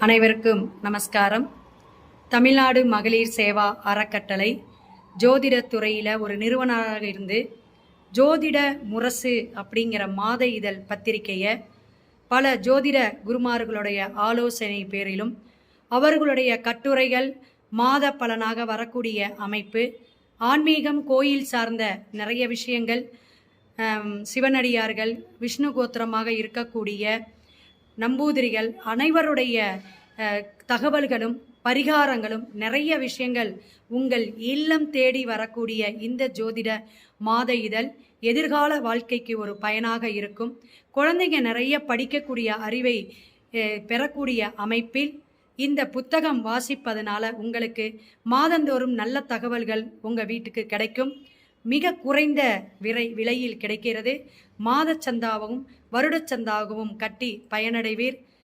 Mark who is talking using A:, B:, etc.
A: அனைவருக்கும் நமஸ்காரம். தமிழ்நாடு மகளிர் சேவா அறக்கட்டளை ஜோதிட துறையில் ஒரு நிறுவனராக இருந்து ஜோதிட முரசு அப்படிங்கிற மாத இதழ் பத்திரிகையை பல ஜோதிட குருமார்களுடைய ஆலோசனை பேரிலும் அவர்களுடைய கட்டுரைகள் மாத பலனாக வரக்கூடிய அமைப்பு ஆன்மீகம் கோயில் சார்ந்த நிறைய விஷயங்கள் சிவனடியார்கள் விஷ்ணு கோத்திரமாக இருக்கக்கூடிய நம்பூதிரிகள் அனைவருடைய தகவல்களும் பரிகாரங்களும் நிறைய விஷயங்கள் உங்கள் இல்லம் தேடி வரக்கூடிய இந்த ஜோதிட மாத இதழ் எதிர்கால வாழ்க்கைக்கு ஒரு பயனாக இருக்கும். குழந்தைங்க நிறைய படிக்கக்கூடிய அறிவை பெறக்கூடிய அமைப்பில் இந்த புத்தகம் வாசிப்பதனால உங்களுக்கு மாதந்தோறும் நல்ல தகவல்கள் உங்கள் வீட்டுக்கு கிடைக்கும். மிக குறைந்த விலை விலையில் கிடைக்கிறது. மாதச் சந்தாவும் சந்தாகவும் கட்டி பயனடைவீர்.